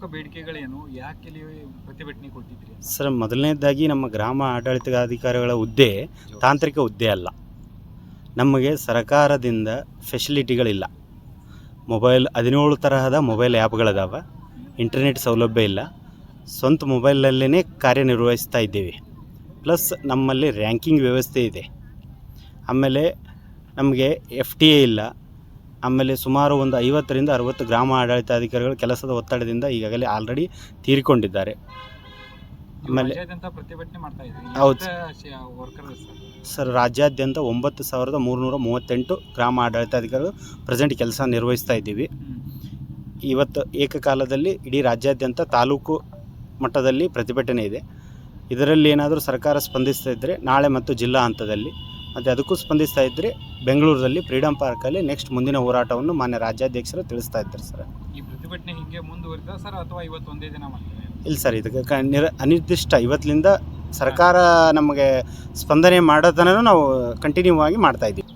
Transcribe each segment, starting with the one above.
ಪ್ರಮುಖ ಬೇಡಿಕೆಗಳೇನು? ಯಾಕೆ ಇಲ್ಲಿ ಪ್ರತಿಭಟನೆ ಕೊಟ್ಟಿದ್ರಿ ಸರ್ ಮೊದಲನೇದಾಗಿ ನಮ್ಮ ಗ್ರಾಮ ಆಡಳಿತಾಧಿಕಾರಿಗಳ ಹುದ್ದೆ ತಾಂತ್ರಿಕ ಹುದ್ದೆ ಅಲ್ಲ. ನಮಗೆ ಸರ್ಕಾರದಿಂದ ಫೆಸಿಲಿಟಿಗಳಿಲ್ಲ. ಮೊಬೈಲ್ ಹದಿನೇಳು ತರಹದ ಮೊಬೈಲ್ ಆ್ಯಪ್ಗಳಿದಾವೆ. ಇಂಟರ್ನೆಟ್ ಸೌಲಭ್ಯ ಇಲ್ಲ. ಸ್ವಂತ ಮೊಬೈಲಲ್ಲೇ ಕಾರ್ಯನಿರ್ವಹಿಸ್ತಾ ಇದ್ದೀವಿ. ಪ್ಲಸ್ ನಮ್ಮಲ್ಲಿ ರ್ಯಾಂಕಿಂಗ್ ವ್ಯವಸ್ಥೆ ಇದೆ. ಆಮೇಲೆ ನಮಗೆ ಎಫ್ ಟಿ ಎ ಇಲ್ಲ. ಆಮೇಲೆ ಸುಮಾರು ಒಂದು ಐವತ್ತರಿಂದ ಅರವತ್ತು ಗ್ರಾಮ ಆಡಳಿತಾಧಿಕಾರಿಗಳು ಕೆಲಸದ ಒತ್ತಡದಿಂದ ಈಗಾಗಲೇ ಆಲ್ರೆಡಿ ತೀರಿಕೊಂಡಿದ್ದಾರೆ. ಆಮೇಲೆ- ಹೌದು. ಸರ್ ರಾಜ್ಯಾದ್ಯಂತ ಒಂಬತ್ತು ಸಾವಿರದ ಮೂರುನೂರ ಮೂವತ್ತೆಂಟು ಗ್ರಾಮ ಆಡಳಿತಾಧಿಕಾರಿಗಳು ಪ್ರೆಸೆಂಟ್ ಕೆಲಸ ನಿರ್ವಹಿಸ್ತಾ ಇದ್ದೀವಿ. ಇವತ್ತು ಏಕಕಾಲದಲ್ಲಿ ಇಡೀ ರಾಜ್ಯಾದ್ಯಂತ ತಾಲೂಕು ಮಟ್ಟದಲ್ಲಿ ಪ್ರತಿಭಟನೆ ಇದೆ. ಇದರಲ್ಲಿ ಏನಾದರೂ ಸರ್ಕಾರ ಸ್ಪಂದಿಸ್ತಾ ಇದ್ದರೆ ನಾಳೆ ಮತ್ತು ಜಿಲ್ಲಾ ಹಂತದಲ್ಲಿ ಮತ್ತು ಅದಕ್ಕೂ ಸ್ಪಂದಿಸ್ತಾ ಇದ್ರಿ ಬೆಂಗಳೂರಲ್ಲಿ ಫ್ರೀಡಮ್ ಪಾರ್ಕಲ್ಲಿ ನೆಕ್ಸ್ಟ್ ಮುಂದಿನ ಹೋರಾಟವನ್ನು ಮಾನ್ಯ ರಾಜ್ಯಾಧ್ಯಕ್ಷರು ತಿಳಿಸ್ತಾ ಇದ್ದಾರೆ ಸರ್. ಈ ಪ್ರತಿಭಟನೆ ಹಿಂಗೆ ಮುಂದುವರಿದ ಸರ್ ಅಥವಾ ಇವತ್ತು ಒಂದೇ ದಿನ ಮಾಡ್ತಾರೆ ಇಲ್ಲ ಸರ್ ಇದಕ್ಕೆ ಕ ನಿರ ಅನಿರ್ದಿಷ್ಟ ಇವತ್ತಿನಿಂದ ಸರ್ಕಾರ ನಮಗೆ ಸ್ಪಂದನೆ ಮಾಡೋ ತನಕ ನಾವು ಕಂಟಿನ್ಯೂ ಆಗಿ ಮಾಡ್ತಾ ಇದ್ದೀವಿ.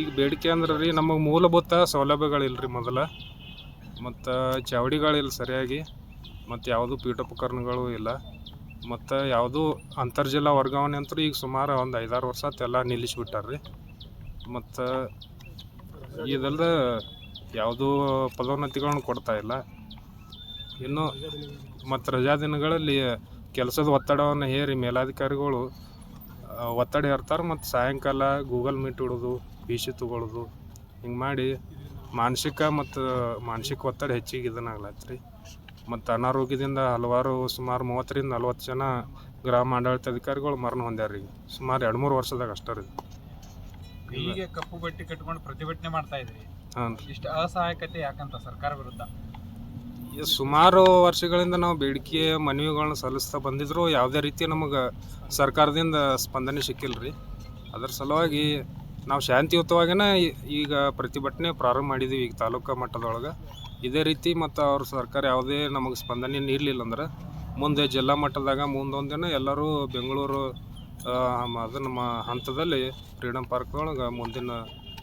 ಈಗ ಬೇಡಿಕೆ ಅಂದ್ರೆ ರೀ ನಮಗೆ ಮೂಲಭೂತ ಸೌಲಭ್ಯಗಳಿಲ್ಲ ರೀ ಮೊದಲ. ಮತ್ತು ಚಾವಡಿಗಳಿಲ್ಲ ಸರಿಯಾಗಿ. ಮತ್ತು ಯಾವುದೂ ಪೀಠೋಪಕರಣಗಳು ಇಲ್ಲ. ಮತ್ತು ಯಾವುದೂ ಅಂತರ್ಜಲ ವರ್ಗಾವಣೆ ಅಂತೂ ಈಗ ಸುಮಾರು ಒಂದು ಐದಾರು ವರ್ಷ ಎಲ್ಲ ನಿಲ್ಲಿಸಿಬಿಟ್ಟಾರ ರೀ ಮತ್ತು ಇದಲ್ಲದೆ ಯಾವುದೂ ಪದೋನ್ನತಿಗಳನ್ನು ಕೊಡ್ತಾ ಇಲ್ಲ. ಇನ್ನು ಮತ್ತು ರಜಾ ದಿನಗಳಲ್ಲಿ ಕೆಲಸದ ಒತ್ತಡವನ್ನು ಹೇರಿ ಮೇಲಾಧಿಕಾರಿಗಳು ಒತ್ತಡ ಹೇರ್ತಾರೆ ಮತ್ತು ಸಾಯಂಕಾಲ ಗೂಗಲ್ ಮೀಟ್ ಇಡೋದು, ಪಿ ಸಿ ತೊಗೊಳ್ಳೋದು ಹಿಂಗೆ ಮಾಡಿ ಮಾನಸಿಕ ಮತ್ತು ಮಾನಸಿಕ ಒತ್ತಡ ಹೆಚ್ಚಿಗೆ ಇದನ್ನಾಗ್ಲತ್ತ ರೀ ಮತ್ತು ಅನಾರೋಗ್ಯದಿಂದ ಹಲವಾರು ಸುಮಾರು ಮೂವತ್ತರಿಂದ ನಲ್ವತ್ತು ಜನ ಗ್ರಾಮ ಆಡಳಿತ ಅಧಿಕಾರಿಗಳು ಮರಣ ಹೊಂದ್ಯಾರ ರೀ ಸುಮಾರು ಎರಡು ಮೂರು ವರ್ಷದಾಗ ಅಷ್ಟೇ ರೀ. ಹೀಗೆ ಕಪ್ಪು ಬಟ್ಟೆ ಕಟ್ಕೊಂಡು ಪ್ರತಿಭಟನೆ ಮಾಡ್ತಾ ಇದ್ರಿ. ಹಾಂ ಇಷ್ಟು ಅಸಹಾಯಕತೆ ಯಾಕಂತ ಸರ್ಕಾರ ವಿರುದ್ಧ? ಸುಮಾರು ವರ್ಷಗಳಿಂದ ನಾವು ಬೇಡಿಕೆ ಮನವಿಗಳನ್ನ ಸಲ್ಲಿಸ್ತಾ ಬಂದಿದ್ರು. ಯಾವುದೇ ರೀತಿ ನಮಗೆ ಸರ್ಕಾರದಿಂದ ಸ್ಪಂದನೆ ಸಿಕ್ಕಿಲ್ಲ ರೀ ಅದರ ಸಲುವಾಗಿ ನಾವು ಶಾಂತಿಯುತವಾಗಿನ ಈಗ ಪ್ರತಿಭಟನೆ ಪ್ರಾರಂಭ ಮಾಡಿದ್ದೀವಿ ಈಗ ತಾಲೂಕು ಮಟ್ಟದೊಳಗೆ. ಇದೇ ರೀತಿ ಮತ್ತು ಅವ್ರ ಸರ್ಕಾರ ಯಾವುದೇ ನಮಗೆ ಸ್ಪಂದನೆ ನೀಡಲಿಲ್ಲ ಅಂದ್ರೆ ಮುಂದೆ ಜಿಲ್ಲಾ ಮಟ್ಟದಾಗ ಮುಂದೊಂದಿನ ದಿನ ಎಲ್ಲರೂ ಬೆಂಗಳೂರು ಅದು ನಮ್ಮ ಹಂತದಲ್ಲಿ ಫ್ರೀಡಮ್ ಪಾರ್ಕ್ ಒಳಗೆ ಮುಂದಿನ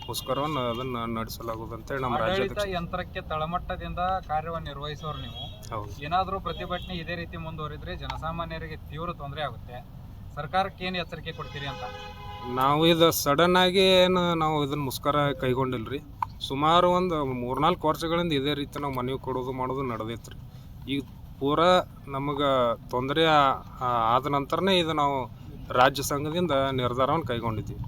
ಮುಸ್ಕರವನ್ನು ಅದನ್ನು ನಡೆಸಲಾಗುವುದು ಅಂತೇಳಿ ನಮ್ಮ ಆಡಳಿತ ರಾಜ್ಯಾಧ್ಯಕ್ಷ ಯಂತ್ರಕ್ಕೆ ತಳಮಟ್ಟದಿಂದ ಕಾರ್ಯವನ್ನು ನಿರ್ವಹಿಸೋರು ನೀವು. ಹೌದು. ಏನಾದರೂ ಪ್ರತಿಭಟನೆ ಇದೇ ರೀತಿ ಮುಂದುವರಿದ್ರೆ ಜನಸಾಮಾನ್ಯರಿಗೆ ತೀವ್ರ ತೊಂದರೆ ಆಗುತ್ತೆ. ಸರ್ಕಾರಕ್ಕೆ ಏನು ಎಚ್ಚರಿಕೆ ಕೊಡ್ತೀರಿ ಅಂತ? ನಾವು ಇದು ಸಡನ್ ಆಗಿ ಏನು ನಾವು ಇದನ್ನು ಮುಸ್ಕರ ಕೈಗೊಂಡಿಲ್ಲ ರೀ ಸುಮಾರು ಒಂದು ಮೂರ್ನಾಲ್ಕು ವರ್ಷಗಳಿಂದ ಇದೇ ರೀತಿ ನಾವು ಮನವಿ ಕೊಡೋದು ಮಾಡೋದು ನಡೆದೈತ್ರಿ. ಈಗ ಪೂರಾ ನಮಗೆ ತೊಂದರೆ ಆದ ನಂತರನೇ ಇದು ನಾವು ರಾಜ್ಯ ಸಂಘದಿಂದ ನಿರ್ಧಾರವನ್ನು ಕೈಗೊಂಡಿದ್ದೀವಿ.